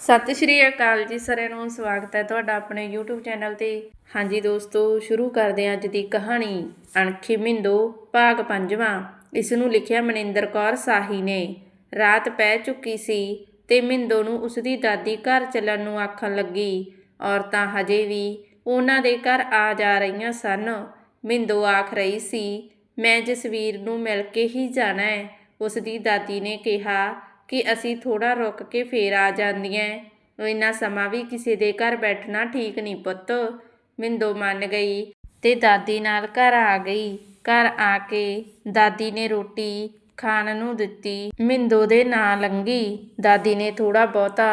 ਸਤਿ ਸ਼੍ਰੀ ਅਕਾਲ ਜੀ ਸਾਰਿਆਂ ਨੂੰ, ਸਵਾਗਤ ਹੈ ਤੁਹਾਡਾ ਆਪਣੇ YouTube ਚੈਨਲ ਤੇ। ਹਾਂਜੀ ਦੋਸਤੋ, ਸ਼ੁਰੂ ਕਰਦੇ ਹਾਂ ਅੱਜ ਦੀ ਕਹਾਣੀ, ਅਣਖੀ ਮਿੰਦੋ, ਭਾਗ ਪੰਜਵਾਂ। ਇਸ ਨੂੰ ਲਿਖਿਆ ਮਨਿੰਦਰ ਕੌਰ ਸਾਹੀ ਨੇ। ਰਾਤ ਪੈ ਚੁੱਕੀ ਸੀ ਤੇ ਮਿੰਦੋ ਨੂੰ ਉਸ ਦੀ ਦਾਦੀ ਘਰ ਚੱਲਣ ਨੂੰ ਆਖਣ ਲੱਗੀ। ਔਰਤਾਂ ਹਜੇ ਵੀ ਉਹਨਾਂ ਦੇ ਘਰ ਆ ਜਾ ਰਹੀਆਂ ਸਨ। ਮਿੰਦੋ ਆਖ ਰਹੀ ਸੀ, ਮੈਂ ਜਸਵੀਰ ਨੂੰ ਮਿਲ ਕੇ ਹੀ ਜਾਣਾ ਹੈ। ਉਸ ਦੀ ਦਾਦੀ ਨੇ ਕਿਹਾ ਕਿ ਅਸੀਂ ਥੋੜਾ ਰੁਕ ਕੇ ਫੇਰ ਆ ਜਾਂਦੀਆਂ ਇੰਨਾ ਸਮਾਂ ਵੀ ਕਿਸੇ ਦੇ ਘਰ ਬੈਠਣਾ ਠੀਕ ਨਹੀਂ ਪੁੱਤ। ਮਿੰਦੋ ਮੰਨ ਗਈ ਤੇ ਦਾਦੀ ਨਾਲ ਘਰ ਆ ਗਈ। ਘਰ ਆ ਕੇ ਦਾਦੀ ਨੇ ਰੋਟੀ ਖਾਣ ਨੂੰ ਦਿੱਤੀ। ਮਿੰਦੋ ਦੇ ਨਾਂ ਲੰਗੀ। ਦਾਦੀ ਨੇ ਥੋੜਾ ਬਹੁਤਾ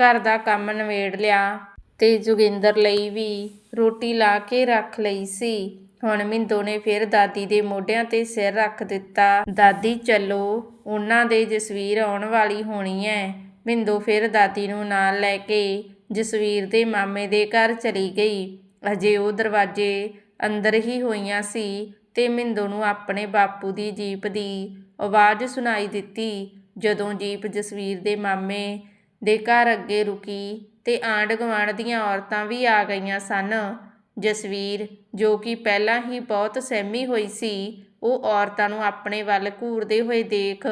ਘਰ ਦਾ ਕੰਮ ਨਵੇੜ ਲਿਆ ਤੇ ਜੋਗਿੰਦਰ ਲਈ ਵੀ ਰੋਟੀ ਲਾ ਕੇ ਰੱਖ ਲਈ ਸੀ। ਹੁਣ ਮਿੰਦੋ ਨੇ ਫਿਰ ਦਾਦੀ ਦੇ ਮੋਢਿਆਂ ਤੇ ਸਿਰ ਰੱਖ ਦਿੱਤਾ। ਦਾਦੀ, ਚੱਲੋ ਉਹਨਾਂ ਦੇ ਜਸਵੀਰ ਆਉਣ ਵਾਲੀ ਹੋਣੀ ਐ। ਮਿੰਦੋ ਫਿਰ ਦਾਦੀ ਨੂੰ ਨਾਲ ਲੈ ਕੇ ਜਸਵੀਰ ਦੇ ਮਾਮੇ ਦੇ ਘਰ ਚਲੀ ਗਈ। ਅਜੇ ਉਹ ਦਰਵਾਜ਼ੇ ਅੰਦਰ ਹੀ ਹੋਈਆਂ ਸੀ ਤੇ ਮਿੰਦੂ ਨੂੰ ਆਪਣੇ ਬਾਪੂ ਦੀ ਜੀਪ ਦੀ ਆਵਾਜ਼ ਸੁਣਾਈ ਦਿੱਤੀ। ਜਦੋਂ ਜੀਪ ਜਸਵੀਰ ਦੇ ਮਾਮੇ ਦੇ ਘਰ ਅੱਗੇ ਰੁਕੀ ਤੇ ਆਂਢ ਗੁਆਂਢ ਦੀਆਂ ਔਰਤਾਂ ਵੀ ਆ ਗਈਆਂ ਸਨ, ਜਸਵੀਰ ਜੋ ਕਿ ਪਹਿਲਾਂ ਹੀ ਬਹੁਤ ਸਹਿਮੀ ਹੋਈ ਸੀ ਉਹ ਔਰਤਾਂ ਨੂੰ ਆਪਣੇ ਵੱਲ ਘੂਰਦੇ ਹੋਏ ਦੇਖ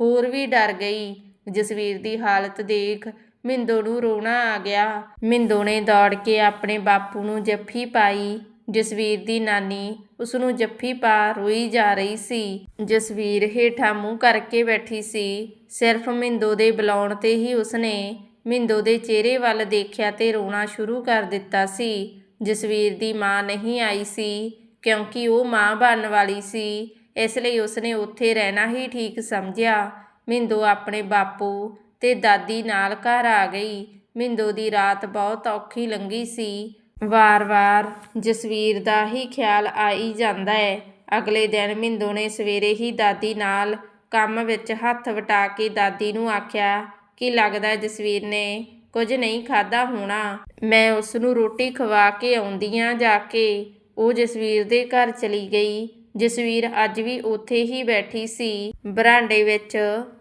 ਹੋਰ ਵੀ ਡਰ ਗਈ। ਜਸਵੀਰ ਦੀ ਹਾਲਤ ਦੇਖ ਮਿੰਦੋ ਨੂੰ ਰੋਣਾ ਆ ਗਿਆ। ਮਿੰਦੋ ਨੇ ਦੌੜ ਕੇ ਆਪਣੇ ਬਾਪੂ ਨੂੰ ਜੱਫੀ ਪਾਈ। ਜਸਵੀਰ ਦੀ ਨਾਨੀ ਉਸ ਨੂੰ ਜੱਫੀ ਪਾ ਰੋਈ ਜਾ ਰਹੀ ਸੀ। ਜਸਵੀਰ ਹੇਠਾਂ ਮੂੰਹ ਕਰਕੇ ਬੈਠੀ ਸੀ। ਸਿਰਫ ਮਿੰਦੋ ਦੇ ਬੁਲਾਉਣ ਤੇ ਹੀ ਉਸਨੇ ਮਿੰਦੋ ਦੇ ਚਿਹਰੇ ਵੱਲ ਦੇਖਿਆ ਤੇ ਰੋਣਾ ਸ਼ੁਰੂ ਕਰ ਦਿੱਤਾ ਸੀ। ਜਸਵੀਰ ਦੀ ਮਾਂ ਨਹੀਂ ਆਈ ਸੀ। ਕਿਉਂਕਿ ਉਹ ਮਾਂ ਬਣਨ ਵਾਲੀ ਸੀ, ਇਸ ਲਈ ਉਸਨੇ ਉੱਥੇ ਰਹਿਣਾ ਹੀ ਠੀਕ ਸਮਝਿਆ। ਮਿੰਦੋ ਆਪਣੇ ਬਾਪੂ ਤੇ ਦਾਦੀ ਨਾਲ ਘਰ ਆ ਗਈ। ਮਿੰਦੋ ਦੀ ਰਾਤ ਬਹੁਤ ਔਖੀ ਲੰਗੀ ਸੀ। ਵਾਰ-ਵਾਰ ਜਸਵੀਰ ਦਾ ਹੀ ਖਿਆਲ ਆਈ ਜਾਂਦਾ ਹੈ ਅਗਲੇ ਦਿਨ ਮਿੰਦੋ ਨੇ ਸਵੇਰੇ ਹੀ ਦਾਦੀ ਨਾਲ ਕੰਮ ਵਿੱਚ ਹੱਥ ਵਟਾ ਕੇ ਦਾਦੀ ਨੂੰ ਆਖਿਆ ਕਿ ਲੱਗਦਾ ਜਸਵੀਰ ਨੇ ਕੁਝ ਨਹੀਂ ਖਾਦਾ ਹੋਣਾ। ਮੈਂ ਉਸ ਨੂੰ ਰੋਟੀ ਖਵਾ ਕੇ ਆਉਂਦੀ ਆਉਂਦੀਆਂ ਜਾ ਕੇ। ਉਹ ਜਸਵੀਰ ਦੇ ਘਰ ਚਲੀ ਗਈ। ਜਸਵੀਰ ਅੱਜ ਵੀ ਉੱਥੇ ਹੀ ਬੈਠੀ ਸੀ, ਬਰਾਂਡੇ ਵਿੱਚ,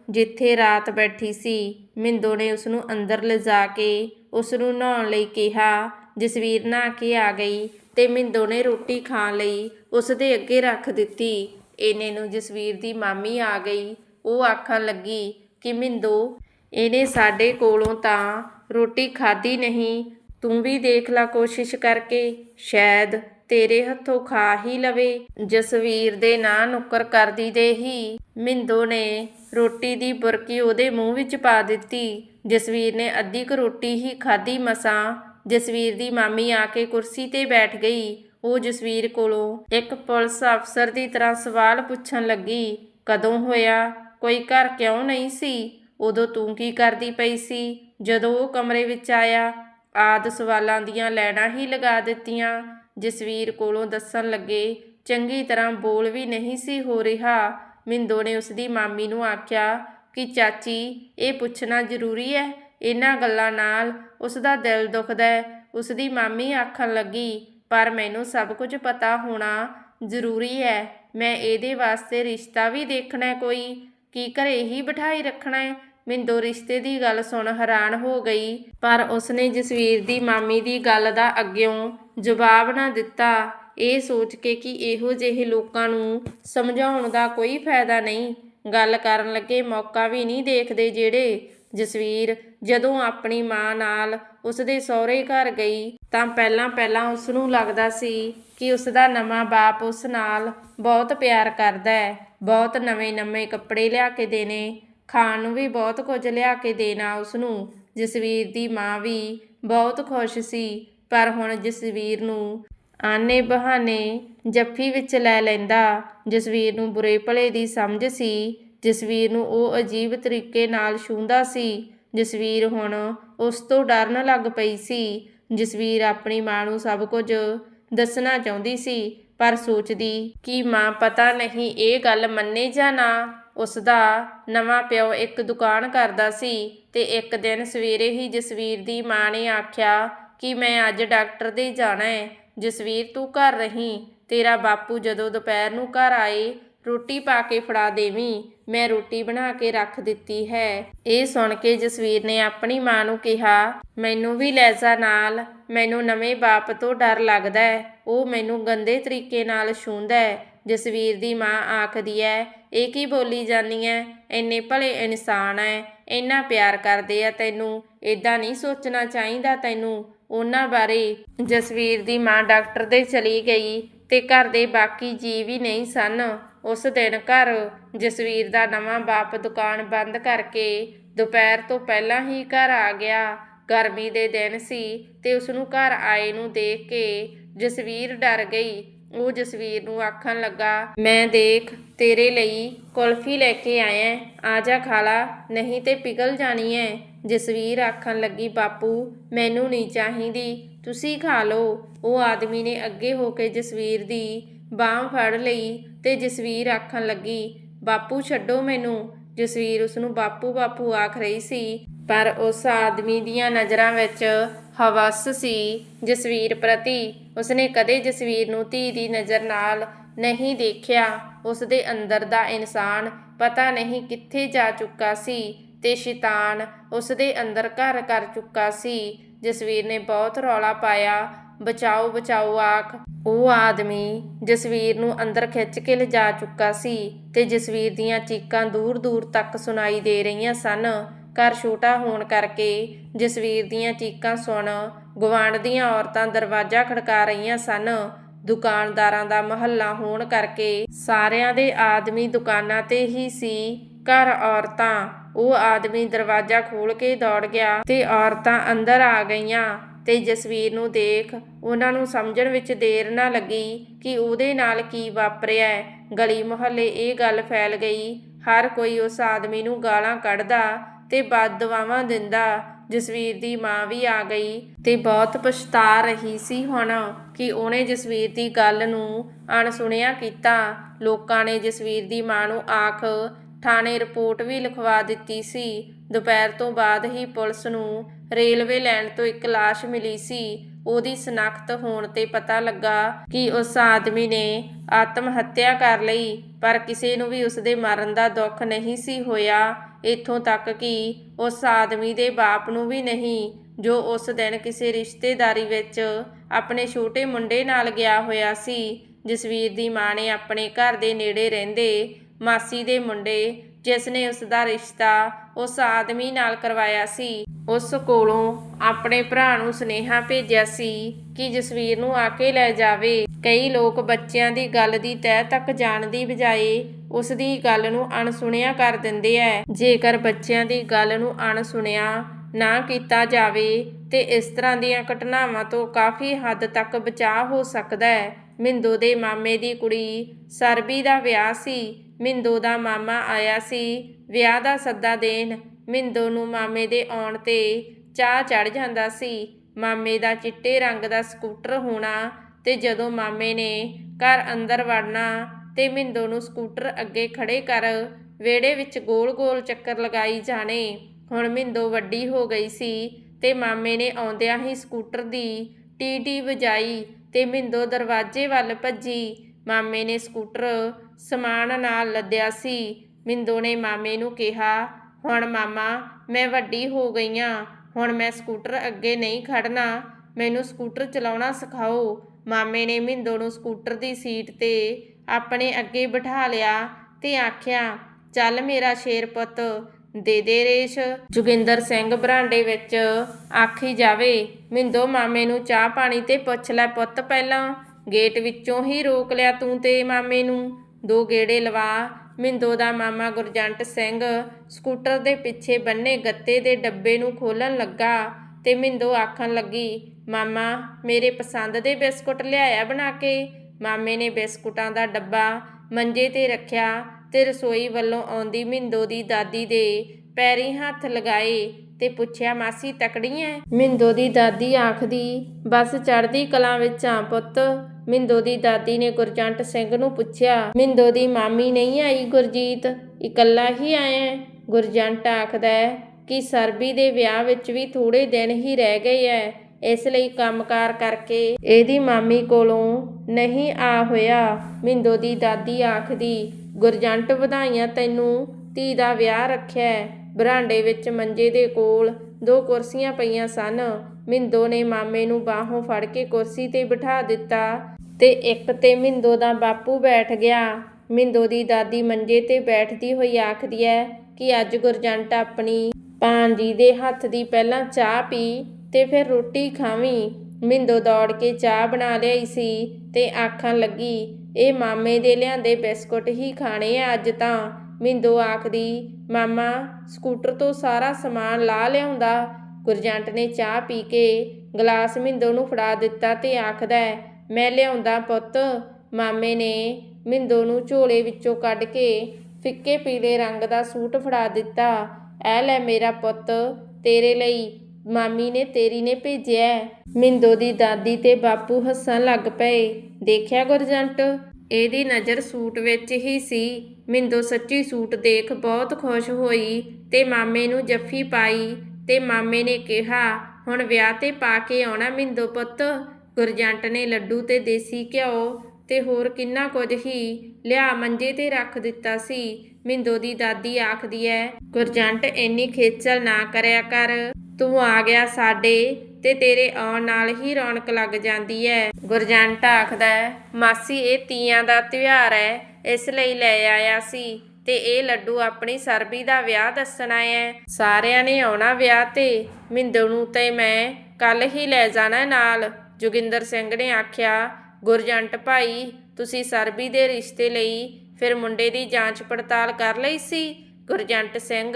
ਜਿੱਥੇ ਰਾਤ ਬੈਠੀ ਸੀ। ਮਿੰਦੋ ਨੇ ਉਸ ਨੂੰ ਅੰਦਰ ਲਿਜਾ ਕੇ ਉਸ ਨੂੰ ਨਹਾਉਣ ਲਈ ਕਿਹਾ। ਜਸਵੀਰ ਨਹਾ ਕੇ ਆ ਗਈ ਤੇ ਮਿੰਦੋ ਨੇ ਰੋਟੀ ਖਾਣ ਲਈ ਉਸ ਦੇ ਅੱਗੇ ਰੱਖ ਦਿੱਤੀ। ਇਹਨੇ ਨੂੰ ਜਸਵੀਰ ਦੀ ਮਾਮੀ ਆ ਗਈ। ਉਹ ਆਖਣ ਲੱਗੀ ਕਿ ਮਿੰਦੋ, ਇਹਨੇ ਸਾਡੇ ਕੋਲੋਂ ਤਾਂ ਰੋਟੀ ਖਾਧੀ ਨਹੀਂ ਤੂੰ ਵੀ ਦੇਖ ਲੈ ਕੋਸ਼ਿਸ਼ ਕਰਕੇ ਸ਼ਾਇਦ ਤੇਰੇ ਹੱਥੋਂ ਖਾ ਹੀ ਲਵੇ। ਜਸਵੀਰ ਦੇ ਨਾਂ ਨੁੱਕਰ ਕਰਦੀ ਦੇ ਹੀ ਮਿੰਦੋ ਨੇ ਰੋਟੀ ਦੀ ਬੁਰਕੀ ਉਹਦੇ ਮੂੰਹ ਵਿੱਚ ਪਾ ਦਿੱਤੀ। ਜਸਵੀਰ ਨੇ ਅੱਧੀ ਕੁ ਰੋਟੀ ਹੀ ਖਾਧੀ ਮਸਾਂ ਜਸਵੀਰ ਦੀ ਮਾਮੀ ਆ ਕੇ ਕੁਰਸੀ ਤੇ ਬੈਠ ਗਈ। ਉਹ ਜਸਵੀਰ ਕੋਲੋਂ ਇੱਕ ਪੁਲਿਸ ਅਫਸਰ ਦੀ ਤਰ੍ਹਾਂ ਸਵਾਲ ਪੁੱਛਣ ਲੱਗੀ, ਕਦੋਂ ਹੋਇਆ? ਕੋਈ ਘਰ ਕਿਉਂ ਨਹੀਂ ਸੀ? ਉਦੋਂ ਤੂੰ ਕੀ ਕਰਦੀ ਪਈ ਸੀ? ਜਦੋਂ ਉਹ ਕਮਰੇ ਵਿੱਚ ਆਇਆ ਆਦ ਸਵਾਲਾਂ ਦੀਆਂ ਲੈਣਾ ਹੀ ਲਗਾ ਦਿੱਤੀਆਂ। ਜਸਵੀਰ ਕੋਲੋਂ ਦੱਸਣ ਲੱਗੇ, ਚੰਗੀ ਤਰ੍ਹਾਂ ਬੋਲ ਵੀ ਨਹੀਂ ਸੀ ਹੋ ਰਿਹਾ। ਮਿੰਦੋ ਨੇ ਉਸ ਦੀ ਮਾਮੀ ਨੂੰ ਆਖਿਆ, ਕਿ ਚਾਚੀ, ਇਹ ਪੁੱਛਣਾ ਜ਼ਰੂਰੀ ਹੈ ਇਹਨਾਂ ਗੱਲਾਂ ਨਾਲ ਉਸ ਦਾ ਦਿਲ ਦੁਖਦਾ ਹੈ ਉਸ ਦੀ ਮਾਮੀ ਆਖਣ ਲੱਗੀ, ਪਰ ਮੈਨੂੰ ਸਭ ਕੁਝ ਪਤਾ ਹੋਣਾ ਜ਼ਰੂਰੀ ਹੈ ਮੈਂ ਇਹਦੇ ਵਾਸਤੇ ਰਿਸ਼ਤਾ ਵੀ ਦੇਖਣਾ ਕੋਈ। ਕੀ ਘਰੇ ਹੀ ਬਿਠਾਈ ਰੱਖਣਾ ਹੈ ਮਿੰਦੋ ਰਿਸ਼ਤੇ ਦੀ ਗੱਲ ਸੁਣ ਹੈਰਾਨ ਹੋ ਗਈ, ਪਰ ਉਸਨੇ ਜਸਵੀਰ ਦੀ ਮਾਮੀ ਦੀ ਗੱਲ ਦਾ ਅੱਗਿਓਂ ਜਵਾਬ ਨਾ ਦਿੱਤਾ। ਇਹ ਸੋਚ ਕੇ ਕਿ ਇਹੋ ਜਿਹੇ ਲੋਕਾਂ ਨੂੰ ਸਮਝਾਉਣ ਦਾ ਕੋਈ ਫਾਇਦਾ ਨਹੀਂ। ਗੱਲ ਕਰਨ ਲੱਗੇ ਮੌਕਾ ਵੀ ਨਹੀਂ ਦੇਖਦੇ ਜਿਹੜੇ ਜਸਵੀਰ ਜਦੋਂ ਆਪਣੀ ਮਾਂ ਨਾਲ ਉਸਦੇ ਸਹੁਰੇ ਘਰ ਗਈ ਤਾਂ ਪਹਿਲਾਂ ਪਹਿਲਾਂ ਉਸ ਨੂੰ ਲੱਗਦਾ ਸੀ ਕਿ ਉਸ ਦਾ ਨਵਾਂ ਬਾਪ ਉਸ ਨਾਲ ਬਹੁਤ ਪਿਆਰ ਕਰਦਾ ਹੈ, ਬਹੁਤ ਨਵੇਂ-ਨਵੇਂ ਕੱਪੜੇ ਲਿਆ ਕੇ ਦੇਣੇ ਖਾਣ ਨੂੰ ਵੀ ਬਹੁਤ ਕੁਝ ਲਿਆ ਕੇ ਦੇਣਾ ਉਸ ਨੂੰ ਜਸਵੀਰ ਦੀ ਮਾਂ ਵੀ ਬਹੁਤ ਖੁਸ਼ ਸੀ, ਪਰ ਹੁਣ ਜਸਵੀਰ ਨੂੰ ਆਨੇ ਬਹਾਨੇ ਜੱਫੀ ਵਿੱਚ ਲੈ ਲੈਂਦਾ। ਜਸਵੀਰ ਨੂੰ ਬੁਰੇ ਭਲੇ ਦੀ ਸਮਝ ਸੀ। ਜਸਵੀਰ ਨੂੰ ਉਹ ਅਜੀਬ ਤਰੀਕੇ ਨਾਲ ਛੂੰਦਾ ਸੀ। ਜਸਵੀਰ ਹੁਣ ਉਸ ਤੋਂ ਡਰਨ ਲੱਗ ਪਈ ਸੀ। ਜਸਵੀਰ ਆਪਣੀ ਮਾਂ ਨੂੰ ਸਭ ਕੁਝ ਦੱਸਣਾ ਚਾਹੁੰਦੀ ਸੀ, ਪਰ ਸੋਚਦੀ ਕਿ ਮਾਂ ਪਤਾ ਨਹੀਂ ਇਹ ਗੱਲ ਮੰਨੇ ਜਾਂ ਨਾ। ਉਸ ਦਾ ਨਵਾਂ ਪਿਓ ਇੱਕ ਦੁਕਾਨ ਕਰਦਾ ਸੀ ਤੇ ਇੱਕ ਦਿਨ ਸਵੇਰੇ ਹੀ ਜਸਵੀਰ ਦੀ ਮਾਂ ਨੇ ਆਖਿਆ ਕਿ ਮੈਂ ਅੱਜ ਡਾਕਟਰ ਦੇ ਜਾਣਾ ਹੈ। ਜਸਵੀਰ, ਤੂੰ ਘਰ ਰਹੀਂ। ਤੇਰਾ ਬਾਪੂ ਜਦੋਂ ਦੁਪਹਿਰ ਨੂੰ ਘਰ ਆਏ, ਰੋਟੀ ਪਾ ਕੇ ਫੜਾ ਦੇਵੀਂ। ਮੈਂ ਰੋਟੀ ਬਣਾ ਕੇ ਰੱਖ ਦਿੱਤੀ ਹੈ। ਇਹ ਸੁਣ ਕੇ ਜਸਵੀਰ ਨੇ ਆਪਣੀ ਮਾਂ ਨੂੰ ਕਿਹਾ, ਮੈਨੂੰ ਵੀ ਲੈ ਨਾਲ। ਮੈਨੂੰ ਨਵੇਂ ਬਾਪ ਤੋਂ ਡਰ ਲੱਗਦਾ ਹੈ। ਉਹ ਮੈਨੂੰ ਗੰਦੇ ਤਰੀਕੇ ਨਾਲ ਛੂੰਹਦਾ ਹੈ। ਜਸਵੀਰ ਦੀ ਮਾਂ ਆਖਦੀ ਐ, ਇਹ ਕੀ ਬੋਲੀ ਜਾਨੀ ਐ? ਇੰਨੇ ਭਲੇ ਇਨਸਾਨ ਐ, ਇੰਨਾ ਪਿਆਰ ਕਰਦੇ ਆ ਤੈਨੂੰ। ਇਦਾਂ ਨਹੀਂ ਸੋਚਣਾ ਚਾਹੀਦਾ ਤੈਨੂੰ। ਉਹਨਾਂ ਬਾਰੇ ਜਸਵੀਰ ਦੀ ਮਾਂ ਡਾਕਟਰ ਦੇ ਚਲੀ ਗਈ ਤੇ ਘਰ ਦੇ ਬਾਕੀ ਜੀ ਵੀ ਨਹੀਂ ਸਨ। ਉਸ ਦਿਨ ਘਰ ਜਸਵੀਰ ਦਾ ਨਵਾਂ ਬਾਪ ਦੁਕਾਨ ਬੰਦ ਕਰਕੇ ਦੁਪਹਿਰ ਤੋਂ ਪਹਿਲਾਂ ਹੀ ਘਰ ਆ ਗਿਆ। ਗਰਮੀ ਦੇ ਦਿਨ ਸੀ ਤੇ ਉਸ ਨੂੰ ਘਰ ਆਏ ਨੂੰ ਦੇਖ ਕੇ ਜਸਵੀਰ ਡਰ ਗਈ। ਉਹ ਜਸਵੀਰ ਨੂੰ ਆਖਣ ਲੱਗਾ, ਮੈਂ ਦੇਖ, ਤੇਰੇ ਲਈ ਕੁਲਫੀ ਲੈ ਕੇ ਆਇਆ ਆ ਜਾ ਖਾ ਲਾ ਨਹੀਂ ਤੇ ਪਿਘਲ ਜਾਣੀ ਐ ਜਸਵੀਰ ਆਖਣ ਲੱਗੀ, ਬਾਪੂ, ਮੈਨੂੰ ਨਹੀਂ ਚਾਹੀਦੀ, ਤੁਸੀਂ ਖਾ ਲਓ। ਉਹ ਆਦਮੀ ਨੇ ਅੱਗੇ ਹੋ ਕੇ ਜਸਵੀਰ ਦੀ ਬਾਹ ਫੜ ਲਈ ਤੇ ਜਸਵੀਰ ਆਖਣ ਲੱਗੀ, ਬਾਪੂ, ਛੱਡੋ ਮੈਨੂੰ। ਜਸਵੀਰ ਉਸ ਨੂੰ ਬਾਪੂ ਬਾਪੂ ਆਖ ਰਹੀ ਸੀ, ਪਰ ਉਸ ਆਦਮੀ ਦੀਆਂ ਨਜ਼ਰਾਂ ਵਿੱਚ ਹਵਸ ਸੀ ਜਸਵੀਰ ਪ੍ਰਤੀ। ਉਸਨੇ ਕਦੇ ਜਸਵੀਰ ਨੂੰ ਧੀ ਦੀ ਨਜ਼ਰ ਨਾਲ ਨਹੀਂ ਦੇਖਿਆ। ਉਸ ਦੇ ਅੰਦਰ ਦਾ ਇਨਸਾਨ ਪਤਾ ਨਹੀਂ ਕਿੱਥੇ ਜਾ ਚੁੱਕਾ ਸੀ ਤੇ ਸ਼ੈਤਾਨ ਉਸ ਦੇ ਅੰਦਰ ਘਰ ਕਰ ਚੁੱਕਾ ਸੀ। ਜਸਵੀਰ ਨੇ ਬਹੁਤ ਰੌਲਾ ਪਾਇਆ। ਬਚਾਓ ਬਚਾਓ, ਆਖ। ਉਹ ਆਦਮੀ ਜਸਵੀਰ ਨੂੰ ਅੰਦਰ ਖਿੱਚ ਕੇ ਲਿਜਾ ਚੁੱਕਾ ਸੀ ਤੇ ਜਸਵੀਰ ਦੀਆਂ ਚੀਕਾਂ ਦੂਰ ਦੂਰ ਤੱਕ ਸੁਣਾਈ ਦੇ ਰਹੀਆਂ ਸਨ। ਘਰ ਛੋਟਾ ਹੋਣ ਕਰਕੇ ਜਸਵੀਰ ਦੀਆਂ ਚੀਕਾਂ ਸੁਣ ਗਵਾਂਢ ਦੀਆਂ ਔਰਤਾਂ ਦਰਵਾਜ਼ਾ ਖੜਕਾ ਰਹੀਆਂ ਸਨ। ਦੁਕਾਨਦਾਰਾਂ ਦਾ ਮਹੱਲਾ ਹੋਣ ਕਰਕੇ ਸਾਰਿਆਂ ਦੇ ਆਦਮੀ ਦੁਕਾਨਾਂ ਤੇ ਹੀ ਸੀ। ਘਰ ਔਰਤਾਂ, ਉਹ ਆਦਮੀ ਦਰਵਾਜ਼ਾ ਖੋਲ ਕੇ ਦੌੜ ਗਿਆ ਤੇ ਔਰਤਾਂ ਅੰਦਰ ਆ ਗਈਆਂ ਤੇ ਜਸਵੀਰ ਨੂੰ ਦੇਖ ਉਹਨਾਂ ਨੂੰ ਸਮਝਣ ਵਿੱਚ ਦੇਰ ਨਾ ਲੱਗੀ ਕਿ ਉਹਦੇ ਨਾਲ ਕੀ ਵਾਪਰਿਆ। ਗਲੀ ਮੁਹੱਲੇ ਇਹ ਗੱਲ ਫੈਲ ਗਈ, ਹਰ ਕੋਈ ਉਸ ਆਦਮੀ ਨੂੰ ਗਾਲਾਂ ਕੱਢਦਾ ਤੇ ਦਵਾਵਾਂ ਦਿੰਦਾ। ਜਸਵੀਰ ਦੀ ਮਾਂ ਵੀ ਆ ਗਈ ਤੇ ਬਹੁਤ ਪਛਤਾ ਰਹੀ ਸੀ ਹੁਣ ਕਿ ਉਹਨੇ ਜਸਵੀਰ ਦੀ ਗੱਲ ਨੂੰ ਅਣਸੁਣਿਆ ਕੀਤਾ। ਲੋਕਾਂ ਨੇ ਜਸਵੀਰ ਦੀ ਮਾਂ ਨੂੰ ਆਖ, ਥਾਣੇ ਰਿਪੋਰਟ ਵੀ ਲਿਖਵਾ ਦਿੱਤੀ ਸੀ। ਦੁਪਹਿਰ ਤੋਂ ਬਾਅਦ ਹੀ ਪੁਲਿਸ ਨੂੰ ਰੇਲਵੇ ਲੈਣ ਤੋਂ ਇੱਕ ਲਾਸ਼ ਮਿਲੀ ਸੀ। ਉਹਦੀ ਸਨਾਖਤ ਹੋਣ ਤੇ ਪਤਾ ਲੱਗਾ ਕਿ ਉਸ ਆਦਮੀ ਨੇ ਆਤਮ ਹੱਤਿਆ ਕਰ ਲਈ, ਪਰ ਕਿਸੇ ਨੂੰ ਵੀ ਉਸ ਦੇ ਮਰਨ ਦਾ ਦੁੱਖ ਨਹੀਂ ਸੀ ਹੋਇਆ। ਇੱਥੋਂ ਤੱਕ ਕਿ ਉਸ ਆਦਮੀ ਦੇ ਬਾਪ ਨੂੰ ਵੀ ਨਹੀਂ, ਜੋ ਉਸ ਦਿਨ ਕਿਸੇ ਰਿਸ਼ਤੇਦਾਰੀ ਵਿੱਚ ਆਪਣੇ ਛੋਟੇ ਮੁੰਡੇ ਨਾਲ ਗਿਆ ਹੋਇਆ ਸੀ, ਜਸਵੀਰ ਦੀ ਮਾਂ ਨੇ ਆਪਣੇ ਘਰ ਦੇ ਨੇੜੇ ਰਹਿੰਦੇ ਮਾਸੀ ਦੇ ਮੁੰਡੇ, ਜਿਸ ਨੇ ਉਸ ਦਾ ਰਿਸ਼ਤਾ ਉਸ ਆਦਮੀ ਨਾਲ ਕਰਵਾਇਆ ਸੀ, ਉਸ ਕੋਲੋਂ ਆਪਣੇ ਭਰਾ ਨੂੰ ਸੁਨੇਹਾ ਭੇਜਿਆ ਸੀ ਕਿ ਜਸਵੀਰ ਨੂੰ ਆ ਕੇ ਲੈ ਜਾਵੇ। ਕਈ ਲੋਕ ਬੱਚਿਆਂ ਦੀ ਗੱਲ ਦੀ ਤਹਿ ਤੱਕ ਜਾਣ ਦੀ ਬਜਾਏ ਉਸ ਦੀ ਗੱਲ ਨੂੰ ਅਣਸੁਣਿਆ ਕਰ ਦਿੰਦੇ ਐ। ਜੇਕਰ ਬੱਚਿਆਂ ਦੀ ਗੱਲ ਨੂੰ ਅਣਸੁਣਿਆ ਨਾ ਕੀਤਾ ਜਾਵੇ, ਤੇ ਇਸ ਤਰ੍ਹਾਂ ਦੀਆਂ ਘਟਨਾਵਾਂ ਤੋਂ ਕਾਫੀ ਹੱਦ ਤੱਕ ਬਚਾਅ ਹੋ ਸਕਦਾ ਹੈ ਮਿੰਦੋ ਦੇ ਮਾਮੇ ਦੀ ਕੁੜੀ ਸਰਬੀ ਦਾ ਵਿਆਹ ਸੀ। ਮਿੰਦੋ ਦਾ ਮਾਮਾ ਆਇਆ ਸੀ। ਵਿਆਹ ਦਾ ਸੱਦਾ ਦੇਣ ਮਿੰਦੋ ਨੂੰ ਮਾਮੇ ਦੇ ਆਉਣ ਤੇ ਚਾਹ ਚੜ ਜਾਂਦਾ ਸੀ। ਮਾਮੇ ਦਾ ਚਿੱਟੇ ਰੰਗ ਦਾ ਸਕੂਟਰ ਹੋਣਾ ਤੇ ਜਦੋਂ ਮਾਮੇ ਨੇ ਘਰ ਅੰਦਰ ਵੜਨਾ ਤੇ ਮਿੰਦੋ ਨੂੰ ਸਕੂਟਰ ਅੱਗੇ ਖੜੇ ਕਰ ਵਿਹੜੇ ਵਿੱਚ ਗੋਲ-ਗੋਲ ਚੱਕਰ ਲਗਾਈ ਜਾਣੇ। ਹੁਣ ਮਿੰਦੋ ਵੱਡੀ ਹੋ ਗਈ ਸੀ ਤੇ ਮਾਮੇ ਨੇ ਆਉਂਦਿਆਂ ਹੀ ਸਕੂਟਰ ਦੀ ਟੀਟੀ ਵਜਾਈ ਤੇ ਮਿੰਦੋ ਦਰਵਾਜ਼ੇ ਵੱਲ ਭੱਜੀ। ਮਾਮੇ ਨੇ ਸਕੂਟਰ ਸਮਾਨ ਨਾਲ ਲੱਦਿਆ ਸੀ। ਮਿੰਦੋ ਨੇ ਮਾਮੇ ਨੂੰ ਕਿਹਾ, ਹੁਣ ਮਾਮਾ, ਮੈਂ ਵੱਡੀ ਹੋ ਗਈ ਆਂ ਹੁਣ ਮੈਂ ਸਕੂਟਰ ਅੱਗੇ ਨਹੀਂ ਖੜਨਾ ਮੈਨੂੰ ਸਕੂਟਰ ਚਲਾਉਣਾ ਸਿਖਾਓ। ਮਾਮੇ ਨੇ ਮਿੰਦੋ ਨੂੰ ਸਕੂਟਰ ਦੀ ਸੀਟ ਤੇ ਆਪਣੇ ਅੱਗੇ ਬਿਠਾ ਲਿਆ ਤੇ ਆਖਿਆ, ਚੱਲ ਮੇਰਾ ਸ਼ੇਰ ਪੁੱਤ, ਦੇ ਦੇ ਰੇਸ਼। ਜੋਗਿੰਦਰ ਸਿੰਘ ਬਰਾਂਡੇ ਵਿੱਚ ਆਖੀ ਜਾਵੇ, ਮਿੰਦੋ ਮਾਮੇ ਨੂੰ ਚਾਹ ਪਾਣੀ ਤੇ ਪੁੱਛ ਲੈ ਪੁੱਤ ਪਹਿਲਾਂ। ਗੇਟ ਵਿੱਚੋਂ ਹੀ ਰੋਕ ਲਿਆ ਤੂੰ ਤੇ ਮਾਮੇ ਨੂੰ। ਦੋ ਗੇੜੇ ਲਵਾ। ਮਿੰਦੋ ਦਾ ਮਾਮਾ ਗੁਰਜੰਟ ਸਿੰਘ ਸਕੂਟਰ ਦੇ ਪਿੱਛੇ ਬੰਨੇ ਗੱਤੇ ਦੇ ਡੱਬੇ ਨੂੰ ਖੋਲਣ ਲੱਗਾ ਤੇ ਮਿੰਦੋ ਆਖਣ ਲੱਗੀ, ਮਾਮਾ, ਮੇਰੇ ਪਸੰਦ ਦੇ ਬਿਸਕੁਟ ਲਿਆਇਆ ਬਣਾ ਕੇ। ਮਾਮੇ ਨੇ ਬਿਸਕੁਟਾਂ ਦਾ ਡੱਬਾ ਮੰਜੇ ਤੇ ਰੱਖਿਆ ਤੇ ਰਸੋਈ ਵੱਲੋਂ ਆਉਂਦੀ ਮਿੰਦੋ ਦੀ ਦਾਦੀ ਦੇ ਪੈਰੀ ਹੱਥ ਲਗਾਏ ਤੇ ਪੁੱਛਿਆ, ਮਾਸੀ ਤਕੜੀ ਐ? ਮਿੰਦੋ ਦੀ ਦਾਦੀ ਆਖਦੀ, ਬਸ ਚੜਦੀ ਕਲਾਂ ਵਿੱਚ ਆ ਪੁੱਤ। ਮਿੰਦੋ ਦੀ ਦਾਦੀ ਨੇ ਗੁਰਜੰਟ ਸਿੰਘ ਨੂੰ ਪੁੱਛਿਆ, ਮਿੰਦੋ ਦੀ ਮਾਮੀ ਨਹੀਂ ਆਈ ਗੁਰਜੀਤ? ਇਕੱਲਾ ਹੀ ਆਇਆ ਗੁਰਜੰਟ ਆਖਦਾ, ਕਿ ਸਰਬੀ ਦੇ ਵਿਆਹ ਵਿੱਚ ਵੀ ਥੋੜੇ ਦਿਨ ਹੀ ਰਹਿ ਗਏ ਐ, ਇਸ ਲਈ ਕੰਮਕਾਰ ਕਰਕੇ? ਇਹਦੀ ਮਾਮੀ ਕੋਲੋਂ ਨਹੀਂ ਆ ਹੋਇਆ। ਮਿੰਦੋ ਦੀ ਦਾਦੀ ਆਖਦੀ, ਗੁਰਜੰਟ ਵਧਾਈਆਂ ਤੈਨੂੰ, ਧੀ ਦਾ ਵਿਆਹ ਰੱਖਿਆ ਬਰਾਂਡੇ ਵਿੱਚ ਮੰਜੇ ਦੇ ਕੋਲ ਦੋ ਕੁਰਸੀਆਂ ਪਈਆਂ ਸਨ। ਮਿੰਦੋ ਨੇ ਮਾਮੇ ਨੂੰ ਬਾਹੋਂ ਫੜ ਕੇ ਕੁਰਸੀ ਤੇ ਬਿਠਾ ਦਿੱਤਾ ਤੇ ਇੱਕ ਤੇ ਮਿੰਦੋ ਦਾ ਬਾਪੂ ਬੈਠ ਗਿਆ। ਮਿੰਦੋ ਦੀ ਦਾਦੀ ਮੰਜੇ ਤੇ ਬੈਠਦੀ ਹੋਈ ਆਖਦੀ ਹੈ ਕਿ ਅੱਜ ਗੁਰਜੰਟ ਆਪਣੀ ਭਾਂਜੀ ਦੇ ਹੱਥ ਦੀ ਪਹਿਲਾਂ ਚਾਹ ਪੀ ਤੇ ਫਿਰ ਰੋਟੀ ਖਾਵੀਂ। ਮਿੰਦੋ ਦੌੜ ਕੇ ਚਾਹ ਬਣਾ ਲਿਆਈ ਸੀ ਤੇ ਆਖਣ ਲੱਗੀ, ਇਹ ਮਾਮੇ ਦੇ ਲਿਆਂਦੇ ਬਿਸਕੁਟ ਹੀ ਖਾਣੇ ਆ ਅੱਜ ਤਾਂ। ਮਿੰਦੋ ਆਖਦੀ, ਮਾਮਾ, ਸਕੂਟਰ ਤੋਂ ਸਾਰਾ ਸਮਾਨ ਲਾ ਲਿਆਉਂਦਾ। ਗੁਰਜੰਟ ਨੇ ਚਾਹ ਪੀ ਕੇ ਗਲਾਸ ਮਿੰਦੋ ਨੂੰ ਫੜਾ ਦਿੱਤਾ ਤੇ ਆਖਦਾ, ਮੈਂ ਲਿਆਉਂਦਾ ਪੁੱਤ। ਮਾਮੇ ਨੇ ਮਿੰਦੋ ਨੂੰ ਝੋਲੇ ਵਿੱਚੋਂ ਕੱਢ ਕੇ ਫਿੱਕੇ ਪੀਲੇ ਰੰਗ ਦਾ ਸੂਟ ਫੜਾ ਦਿੱਤਾ, ਐ ਲੈ ਮੇਰਾ ਪੁੱਤ, ਤੇਰੇ ਲਈ ਮਾਮੀ ਨੇ ਤੇਰੀ ਨੇ ਭੇਜਿਆ ਮਿੰਦੋ ਦੀ ਦਾਦੀ ਤੇ ਬਾਪੂ ਹੱਸਣ ਲੱਗ ਪਏ। ਦੇਖਿਆ ਗੁਰਜੰਟ? ਇਹਦੀ ਨਜ਼ਰ ਸੂਟ ਵਿੱਚ ਹੀ ਸੀ। ਮਿੰਦੋ ਸੱਚੀ ਸੂਟ ਦੇਖ ਬਹੁਤ ਖੁਸ਼ ਹੋਈ ਤੇ ਮਾਮੇ ਨੂੰ ਜੱਫੀ ਪਾਈ ਤੇ ਮਾਮੇ ਨੇ ਕਿਹਾ, ਹੁਣ ਵਿਆਹ ਤੇ ਪਾ ਕੇ ਆਉਣਾ ਮਿੰਦੋ ਪੁੱਤ। ਗੁਰਜੰਟ ਨੇ ਲੱਡੂ ਤੇ ਦੇਸੀ ਘਿਓ ਤੇ ਹੋਰ ਕਿੰਨਾ ਕੁਝ ਹੀ ਲਿਆ ਮੰਜੇ ਤੇ ਰੱਖ ਦਿੱਤਾ ਸੀ। ਮਿੰਦੋ ਦੀ ਦਾਦੀ ਆਖਦੀ ਐ ਗੁਰਜੰਟ, ਇੰਨੀ ਖੇਚਲ ਨਾ ਕਰਿਆ ਕਰ। ਤੂੰ ਆ ਗਿਆ ਸਾਡੇ ਤੇ ਤੇਰੇ ਆਉਣ ਨਾਲ ਹੀ ਰੌਣਕ ਲੱਗ ਜਾਂਦੀ ਹੈ ਗੁਰਜੰਟ ਆਖਦਾ ਹੈ, ਮਾਸੀ ਇਹ ਤੀਆਂ ਦਾ ਤਿਉਹਾਰ ਹੈ ਇਸ ਲਈ ਲੈ ਆਇਆ ਸੀ ਤੇ ਇਹ ਲੱਡੂ ਆਪਣੀ ਸਰਬੀ ਦਾ ਵਿਆਹ ਦੱਸਣਾ ਹੈ ਸਾਰਿਆਂ ਨੇ ਆਉਣਾ ਵਿਆਹ ਤੇ ਮਿੰਦੂ ਨੂੰ ਤੇ ਮੈਂ ਕੱਲ ਹੀ ਲੈ ਜਾਣਾ ਨਾਲ। ਜੋਗਿੰਦਰ ਸਿੰਘ ਨੇ ਆਖਿਆ ਗੁਰਜੰਟ ਭਾਈ ਤੁਸੀਂ ਸਰਬੀ ਦੇ ਰਿਸ਼ਤੇ ਲਈ ਫਿਰ ਮੁੰਡੇ ਦੀ ਜਾਂਚ ਪੜਤਾਲ ਕਰ ਲਈ ਸੀ? ਗੁਰਜੰਟ ਸਿੰਘ,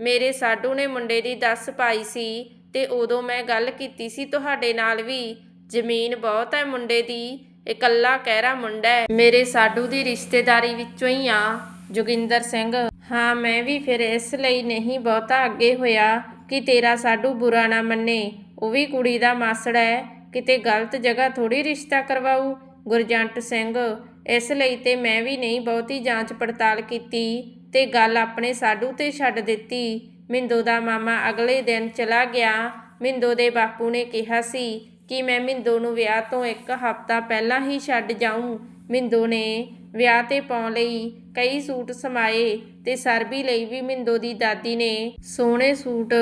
ਮੇਰੇ ਸਾਡੂ ਨੇ ਮੁੰਡੇ ਦੀ ਦੱਸ ਪਾਈ ਸੀ ਤੇ ਉਦੋਂ ਮੈਂ ਗੱਲ ਕੀਤੀ ਸੀ ਤੁਹਾਡੇ ਨਾਲ ਵੀ। ਜ਼ਮੀਨ ਬਹੁਤ ਹੈ ਮੁੰਡੇ ਦੀ, ਇਕੱਲਾ ਕਹਿਰਾ ਮੁੰਡਾ ਹੈ। ਮੇਰੇ ਸਾਡੂ ਦੀ ਰਿਸ਼ਤੇਦਾਰੀ ਵਿੱਚੋਂ ਹੀ ਆ, ਜੋਗਿੰਦਰ ਸਿੰਘ। ਹਾਂ, ਮੈਂ ਵੀ ਫਿਰ ਇਸ ਲਈ ਨਹੀਂ ਬਹੁਤਾ ਅੱਗੇ ਹੋਇਆ ਕਿ ਤੇਰਾ ਸਾਡੂ ਬੁਰਾ ਨਾ ਮੰਨੇ। ਉਹ ਵੀ ਕੁੜੀ ਦਾ ਮਾਸੜ ਹੈ, ਕਿਤੇ ਗਲਤ ਜਗ੍ਹਾ ਥੋੜੀ ਰਿਸ਼ਤਾ ਕਰਵਾਉ ਗੁਰਜੰਟ ਸਿੰਘ। ਇਸ ਲਈ ਤੇ ਮੈਂ ਵੀ ਨਹੀਂ ਬਹੁਤੀ ਜਾਂਚ ਪੜਤਾਲ ਕੀਤੀ। ਤੇ ਗੱਲ ਆਪਣੇ ਸਾਡੂ ਤੇ ਛੱਡ ਦਿੱਤੀ। ਮਿੰਦੋ ਦਾ ਮਾਮਾ ਅਗਲੇ ਦਿਨ ਚਲਾ ਗਿਆ। ਮਿੰਦੋ ਦੇ ਬਾਪੂ ਨੇ ਕਿਹਾ ਸੀ ਕਿ ਮੈਂ ਮਿੰਦੋ ਨੂੰ ਵਿਆਹ ਤੋਂ ਇੱਕ ਹਫ਼ਤਾ ਪਹਿਲਾਂ ਹੀ ਛੱਡ ਜਾਊਂ। ਮਿੰਦੋ ਨੇ ਵਿਆਹ ਤੇ ਪਾਉਣ ਲਈ ਕਈ ਸੂਟ ਸਮਾਏ ਤੇ ਸਰਬੀ ਲਈ ਵੀ ਮਿੰਦੋ ਦੀ ਦਾਦੀ ਨੇ ਸੋਹਣੇ ਸੂਟ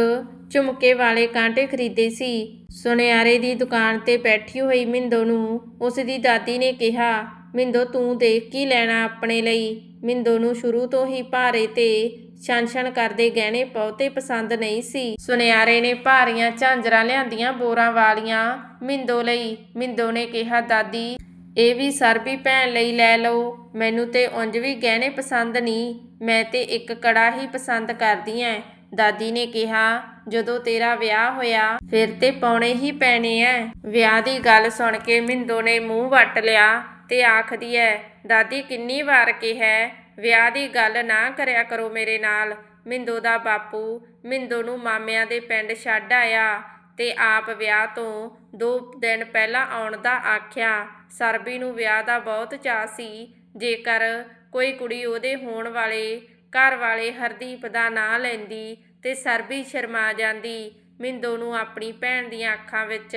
ਝੁਮਕੇ ਵਾਲੇ ਕਾਂਟੇ ਖਰੀਦੇ ਸੀ। ਸੁਨਿਆਰੇ ਦੀ ਦੁਕਾਨ ਤੇ ਬੈਠੀ ਹੋਈ ਮਿੰਦੋ ਨੂੰ ਉਸ ਦੀ ਦਾਦੀ ਨੇ ਕਿਹਾ ਮਿੰਦੋ, ਤੂੰ ਦੇਖ ਕੀ ਲੈਣਾ ਆਪਣੇ ਲਈ? ਮਿੰਦੋ ਨੂੰ ਸ਼ੁਰੂ ਤੋਂ ਹੀ ਭਾਰੇ ਤੇ ਛਣ-ਛਣ ਕਰਦੇ ਗਹਿਣੇ ਬਹੁਤੇ ਪਸੰਦ ਨਹੀਂ ਸੀ। ਸੁਨਿਆਰੇ ਨੇ ਭਾਰੀਆਂ ਝਾਂਜਰਾਂ ਲਿਆਂਦੀਆਂ ਬੋਰਾਂ ਵਾਲੀਆਂ ਮਿੰਦੋ ਲਈ। ਮਿੰਦੋ ਨੇ ਕਿਹਾ, ਦਾਦੀ, ਇਹ ਵੀ ਸਰਬੀ ਭੈਣ ਲਈ ਲੈ ਲਓ। ਮੈਨੂੰ ਤੇ ਉਂਝ ਵੀ ਗਹਿਣੇ ਪਸੰਦ ਨਹੀਂ। ਮੈਂ ਤੇ ਇੱਕ ਕੜਾ ਹੀ ਪਸੰਦ ਕਰਦੀ ਐ। ਦਾਦੀ ਨੇ ਕਿਹਾ, ਜਦੋਂ ਤੇਰਾ ਵਿਆਹ ਹੋਇਆ, ਫਿਰ ਤੇ ਪਾਉਣੇ ਹੀ ਪੈਣੇ ਐ। ਵਿਆਹ ਦੀ ਗੱਲ ਸੁਣ ਕੇ ਮਿੰਦੋ ਨੇ ਮੂੰਹ ਵੱਟ ਲਿਆ। ਤੇ ਆਖਦੀ ਐ, ਦਾਦੀ ਕਿੰਨੀ ਵਾਰ ਕਿਹਾ ਵਿਆਹ ਦੀ ਗੱਲ ਨਾ ਕਰਿਆ ਕਰੋ ਮੇਰੇ ਨਾਲ। ਮਿੰਦੋ ਦਾ ਬਾਪੂ, ਮਿੰਦੋ ਨੂੰ ਮਾਮਿਆਂ ਦੇ ਪਿੰਡ ਛੱਡ ਆਇਆ ਤੇ ਆਪ ਵਿਆਹ ਤੋਂ ਦੋ ਦਿਨ ਪਹਿਲਾਂ ਆਉਣ ਦਾ ਆਖਿਆ। ਸਰਬੀ ਨੂੰ ਵਿਆਹ ਦਾ ਬਹੁਤ ਚਾਅ ਸੀ। ਜੇਕਰ ਕੋਈ ਕੁੜੀ ਉਹਦੇ ਹੋਣ ਵਾਲੇ ਘਰ ਵਾਲੇ ਹਰਦੀਪ ਦਾ ਨਾਂ ਲੈਂਦੀ ਤੇ ਸਰਬੀ ਸ਼ਰਮਾ ਜਾਂਦੀ, ਮਿੰਦੋ ਨੂੰ ਆਪਣੀ ਭੈਣ ਦੀਆਂ ਅੱਖਾਂ ਵਿੱਚ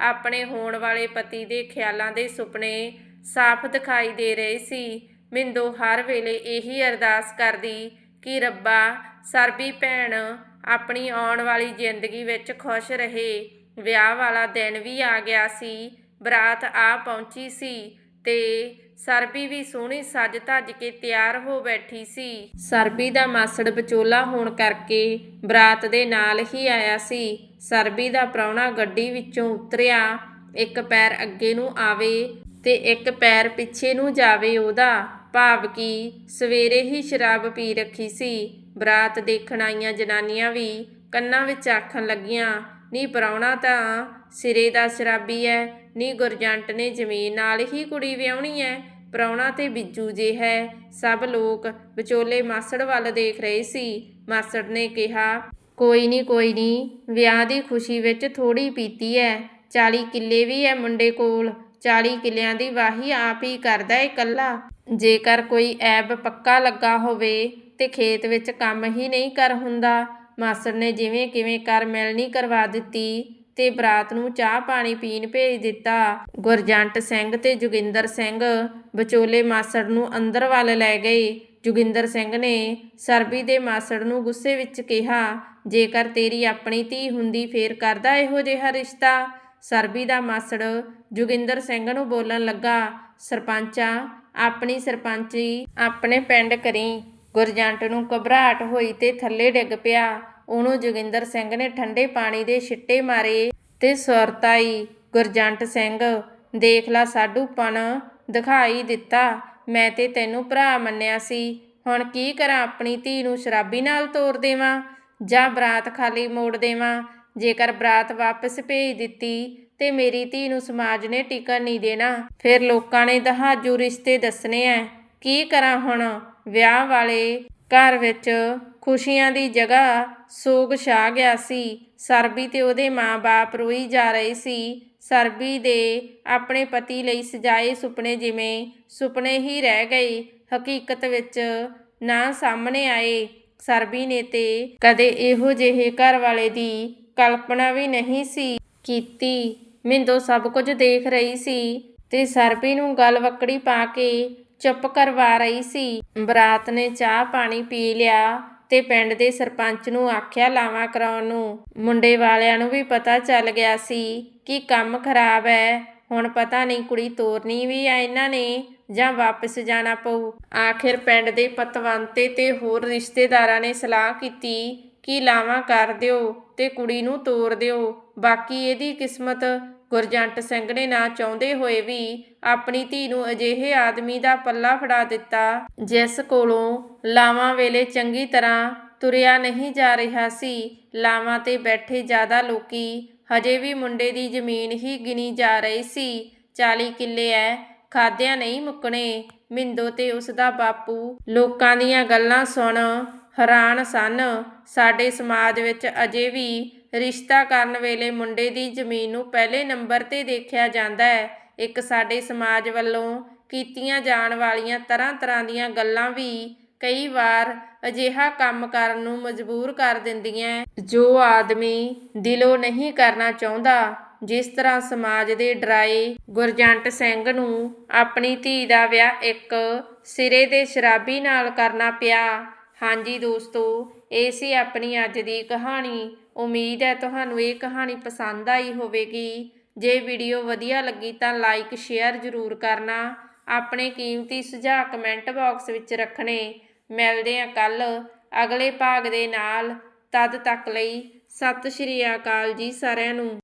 ਆਪਣੇ ਹੋਣ ਵਾਲੇ ਪਤੀ ਦੇ ਖਿਆਲਾਂ ਦੇ ਸੁਪਨੇ ਸਾਫ਼ ਦਿਖਾਈ ਦੇ ਰਹੇ ਸੀ। ਮਿੰਦੋ ਹਰ ਵੇਲੇ ਇਹੀ ਅਰਦਾਸ ਕਰਦੀ ਕਿ ਰੱਬਾ, ਸਰਬੀ ਭੈਣ ਆਪਣੀ ਆਉਣ ਵਾਲੀ ਜ਼ਿੰਦਗੀ ਵਿੱਚ ਖੁਸ਼ ਰਹੇ। ਵਿਆਹ ਵਾਲਾ ਦਿਨ ਵੀ ਆ ਗਿਆ ਸੀ, ਬਰਾਤ ਆ ਪਹੁੰਚੀ ਸੀ ਤੇ ਸਰਬੀ ਵੀ ਸੋਹਣੀ ਸੱਜ ਧੱਜ ਕੇ ਤਿਆਰ ਹੋ ਬੈਠੀ ਸੀ। ਸਰਬੀ ਦਾ ਮਾਸੜ ਵਿਚੋਲਾ ਹੋਣ ਕਰਕੇ ਬਰਾਤ ਦੇ ਨਾਲ ਹੀ ਆਇਆ ਸੀ। ਸਰਬੀ ਦਾ ਪ੍ਰਾਹੁਣਾ ਗੱਡੀ ਵਿੱਚੋਂ ਉਤਰਿਆ, ਇੱਕ ਪੈਰ ਅੱਗੇ ਨੂੰ ਆਵੇ ਤੇ ਇੱਕ ਪੈਰ ਪਿੱਛੇ ਨੂੰ ਜਾਵੇ ਉਹਦਾ। ਭਾਵ ਕਿ ਸਵੇਰੇ ਹੀ ਸ਼ਰਾਬ ਪੀ ਰੱਖੀ ਸੀ। ਬਰਾਤ ਦੇਖਣ ਆਈਆਂ ਜਨਾਨੀਆਂ ਵੀ ਕੰਨਾਂ ਵਿੱਚ ਆਖਣ ਲੱਗੀਆਂ, ਨੀ ਪ੍ਰਾਹੁਣਾ ਤਾਂ ਸਿਰੇ ਦਾ ਸ਼ਰਾਬੀ ਐ, ਨੀ ਗੁਰਜੰਟ ਨੇ ਜ਼ਮੀਨ ਨਾਲ ਹੀ ਕੁੜੀ ਵਿਆਹਣੀ ਐ। ਪ੍ਰਾਹੁਣਾ ਤੇ ਬਿੱਜੂ ਜੇ ਹੈ। ਸਭ ਲੋਕ ਵਿਚੋਲੇ ਮਾਸੜ ਵੱਲ ਦੇਖ ਰਹੇ ਸੀ। ਮਾਸੜ ਨੇ ਕਿਹਾ, ਕੋਈ ਨਹੀਂ ਕੋਈ ਨਹੀਂ ਵਿਆਹ ਦੀ ਖੁਸ਼ੀ ਵਿੱਚ ਥੋੜੀ ਪੀਤੀ ਐ। 40 ਕਿੱਲੇ ਵੀ ਐ ਮੁੰਡੇ ਕੋਲ। 40 ਕਿੱਲਿਆਂ ਦੀ ਵਾਹੀ ਆਪ ਹੀ ਕਰਦਾ ਏ ਇਕੱਲਾ ਜੇਕਰ ਕੋਈ ਐਬ ਪੱਕਾ ਲੱਗਾ ਹੋਵੇ ਤੇ ਖੇਤ ਵਿੱਚ ਕੰਮ ਹੀ ਨਹੀਂ ਕਰ ਹੁੰਦਾ, ਮਾਸੜ ਨੇ ਜਿਵੇਂ ਕਿਵੇਂ ਕਰ ਮਿਲਣੀ ਕਰਵਾ ਦਿੱਤੀ ਤੇ ਬਰਾਤ ਨੂੰ ਚਾਹ ਪਾਣੀ ਪੀਣ ਭੇਜ ਦਿੱਤਾ। ਗੁਰਜੰਟ ਸਿੰਘ ਤੇ ਜੋਗਿੰਦਰ ਸਿੰਘ ਵਿਚੋਲੇ ਮਾਸੜ ਨੂੰ ਅੰਦਰ ਵੱਲ ਲੈ ਗਏ। ਜੋਗਿੰਦਰ ਸਿੰਘ ਨੇ ਸਰਬੀ ਦੇ ਮਾਸੜ ਨੂੰ ਗੁੱਸੇ ਵਿੱਚ ਕਿਹਾ, ਜੇਕਰ ਤੇਰੀ ਆਪਣੀ ਧੀ ਹੁੰਦੀ ਫੇਰ ਕਰਦਾ ਇਹੋ ਜਿਹਾ ਰਿਸ਼ਤਾ? ਸਰਬੀ ਦਾ ਮਾਸੜ ਜੋਗਿੰਦਰ ਸਿੰਘ ਨੂੰ ਬੋਲਣ ਲੱਗਾ, ਸਰਪੰਚਾ, ਆਪਣੀ ਸਰਪੰਚੀ ਆਪਣੇ ਪਿੰਡ ਕਰੀ। ਗੁਰਜੰਟ ਨੂੰ ਘਬਰਾਹਟ ਹੋਈ ਤੇ ਥੱਲੇ ਡਿੱਗ ਪਿਆ। ਉਹਨੂੰ ਜੋਗਿੰਦਰ ਸਿੰਘ ਨੇ ਠੰਡੇ ਪਾਣੀ ਦੇ ਛਿੱਟੇ ਮਾਰੇ ਤੇ ਸੁਰਤਾਈ ਗੁਰਜੰਟ ਸਿੰਘ, ਦੇਖ ਲਾ ਸਾਡੂਪਣ ਦਿਖਾਈ ਦਿੱਤਾ। ਮੈਂ ਤੇ ਤੈਨੂੰ ਭਰਾ ਮੰਨਿਆ ਸੀ। ਹੁਣ ਕੀ ਕਰਾਂ ਆਪਣੀ ਧੀ ਨੂੰ ਸ਼ਰਾਬੀ ਨਾਲ ਤੋਰ ਦੇਵਾਂ ਜਾਂ ਬਰਾਤ ਖਾਲੀ ਮੋੜ ਦੇਵਾਂ? ਜੇਕਰ ਬਰਾਤ ਵਾਪਸ ਭੇਜ ਦਿੱਤੀ ਤੇ ਮੇਰੀ ਧੀ ਨੂੰ ਸਮਾਜ ਨੇ ਟਿਕਣ ਨਹੀਂ ਦੇਣਾ, ਫਿਰ ਲੋਕਾਂ ਨੇ ਦਹਾਜੂ ਰਿਸ਼ਤੇ ਦੱਸਣੇ ਐ। ਕੀ ਕਰਾਂ ਹੁਣ? ਵਿਆਹ ਵਾਲੇ ਘਰ ਵਿੱਚ ਖੁਸ਼ੀਆਂ ਦੀ ਜਗ੍ਹਾ ਸੋਗ ਛਾ ਗਿਆ ਸੀ। ਸਰਬੀ ਤੇ ਉਹਦੇ ਮਾਂ-ਬਾਪ ਰੋਈ ਜਾ ਰਹੇ ਸੀ। ਸਰਬੀ ਦੇ ਆਪਣੇ ਪਤੀ ਲਈ ਸਜਾਏ ਸੁਪਨੇ ਜਿਵੇਂ ਸੁਪਨੇ ਹੀ ਰਹਿ ਗਏ, ਹਕੀਕਤ ਵਿੱਚ ਨਾ ਸਾਹਮਣੇ ਆਏ। ਸਰਬੀ ਨੇ ਤੇ ਕਦੇ ਇਹੋ ਜਿਹੇ ਘਰ ਵਾਲੇ ਦੀ ਕਲਪਨਾ ਵੀ ਨਹੀਂ ਸੀ ਕੀਤੀ। ਮਿੰਦੋ ਸਭ ਕੁਝ ਦੇਖ ਰਹੀ ਸੀ ਤੇ ਸਰਬੀ ਨੂੰ ਗਲ ਵਕੜੀ ਪਾ ਕੇ ਚੁੱਪ ਕਰਵਾ ਰਹੀ ਸੀ। ਬਰਾਤ ਨੇ ਚਾਹ ਪਾਣੀ ਪੀ ਲਿਆ ਤੇ ਪਿੰਡ ਦੇ ਸਰਪੰਚ ਨੂੰ ਆਖਿਆ ਲਾਵਾਂ ਕਰਾਉਣ ਨੂੰ। ਮੁੰਡੇ ਵਾਲਿਆਂ ਨੂੰ ਵੀ ਪਤਾ ਚੱਲ ਗਿਆ ਸੀ ਕਿ ਕੰਮ ਖਰਾਬ ਹੈ ਹੁਣ ਪਤਾ ਨਹੀਂ ਕੁੜੀ ਤੋਰਨੀ ਵੀ ਆ ਇਹਨਾਂ ਨੇ ਜਾਂ ਵਾਪਸ ਜਾਣਾ ਪਊ। ਆਖਿਰ ਪਿੰਡ ਦੇ ਪਤਵੰਤੇ ਤੇ ਹੋਰ ਰਿਸ਼ਤੇਦਾਰਾਂ ਨੇ ਸਲਾਹ ਕੀਤੀ ਕਿ ਲਾਵਾਂ ਕਰ ਦਿਓ ਤੇ ਕੁੜੀ ਨੂੰ ਤੋਰ ਦਿਓ। ਬਾਕੀ ਇਹਦੀ ਕਿਸਮਤ ਗੁਰਜੰਟ ਸਿੰਘ ਨੇ ਨਾ ਚਾਹੁੰਦੇ ਹੋਏ ਵੀ ਆਪਣੀ ਧੀ ਨੂੰ ਅਜਿਹੇ ਆਦਮੀ ਦਾ ਪੱਲਾ ਫੜਾ ਦਿੱਤਾ, ਜਿਸ ਕੋਲੋਂ ਲਾਵਾਂ ਵੇਲੇ ਚੰਗੀ ਤਰ੍ਹਾਂ ਤੁਰਿਆ ਨਹੀਂ ਜਾ ਰਿਹਾ ਸੀ। ਲਾਵਾਂ ਤੇ ਬੈਠੇ ਜ਼ਿਆਦਾ ਲੋਕੀ ਹਜੇ ਵੀ ਮੁੰਡੇ ਦੀ ਜ਼ਮੀਨ ਹੀ ਗਿਣੀ ਜਾ ਰਹੀ ਸੀ। 40 ਕਿੱਲੇ ਐ, ਖਾਦਿਆਂ ਨਹੀਂ ਮੁੱਕਣੇ। ਮਿੰਦੋ ਤੇ ਉਸ ਦਾ ਬਾਪੂ ਲੋਕਾਂ ਦੀਆਂ ਗੱਲਾਂ ਸੁਣ ਹੈਰਾਨ ਸਨ। ਸਾਡੇ ਸਮਾਜ ਵਿੱਚ ਅਜੇ ਵੀ ਰਿਸ਼ਤਾ ਕਰਨ ਵੇਲੇ ਮੁੰਡੇ ਦੀ ਜ਼ਮੀਨ ਨੂੰ ਪਹਿਲੇ ਨੰਬਰ ਤੇ ਦੇਖਿਆ ਜਾਂਦਾ ਹੈ। ਇੱਕ ਸਾਡੇ ਸਮਾਜ ਵੱਲੋਂ ਕੀਤੀਆਂ ਜਾਣ ਵਾਲੀਆਂ ਤਰ੍ਹਾਂ-ਤਰ੍ਹਾਂ ਦੀਆਂ ਗੱਲਾਂ ਵੀ ਕਈ ਵਾਰ ਅਜਿਹਾ ਕੰਮ ਕਰਨ ਨੂੰ ਮਜਬੂਰ ਕਰ ਦਿੰਦੀਆਂ ਜੋ ਆਦਮੀ ਦਿਲੋਂ ਨਹੀਂ ਕਰਨਾ ਚਾਹੁੰਦਾ, ਜਿਸ ਤਰ੍ਹਾਂ ਸਮਾਜ ਦੇ ਡਰਾਏ ਗੁਰਜੰਟ ਸਿੰਘ ਨੂੰ ਆਪਣੀ ਧੀ ਦਾ ਵਿਆਹ ਇੱਕ ਸਿਰੇ ਦੇ ਸ਼ਰਾਬੀ ਨਾਲ ਕਰਨਾ ਪਿਆ ਹਾਂਜੀ ਦੋਸਤੋ, ਇਹ ਸੀ ਆਪਣੀ ਅੱਜ ਦੀ ਕਹਾਣੀ। ਉਮੀਦ ਹੈ ਤੁਹਾਨੂੰ ਇਹ ਕਹਾਣੀ ਪਸੰਦ ਆਈ ਹੋਵੇਗੀ। ਜੇ ਵੀਡੀਓ ਵਧੀਆ ਲੱਗੀ ਤਾਂ ਲਾਈਕ, ਸ਼ੇਅਰ ਜ਼ਰੂਰ ਕਰਨਾ। ਆਪਣੇ ਕੀਮਤੀ ਸੁਝਾਅ ਕਮੈਂਟ ਬਾਕਸ ਵਿੱਚ ਰੱਖਣੇ। ਮਿਲਦੇ ਹਾਂ ਕੱਲ ਅਗਲੇ ਭਾਗ ਦੇ ਨਾਲ। ਤਦ ਤੱਕ ਲਈ ਸਤਿ ਸ਼੍ਰੀ ਅਕਾਲ ਜੀ ਸਾਰਿਆਂ ਨੂੰ।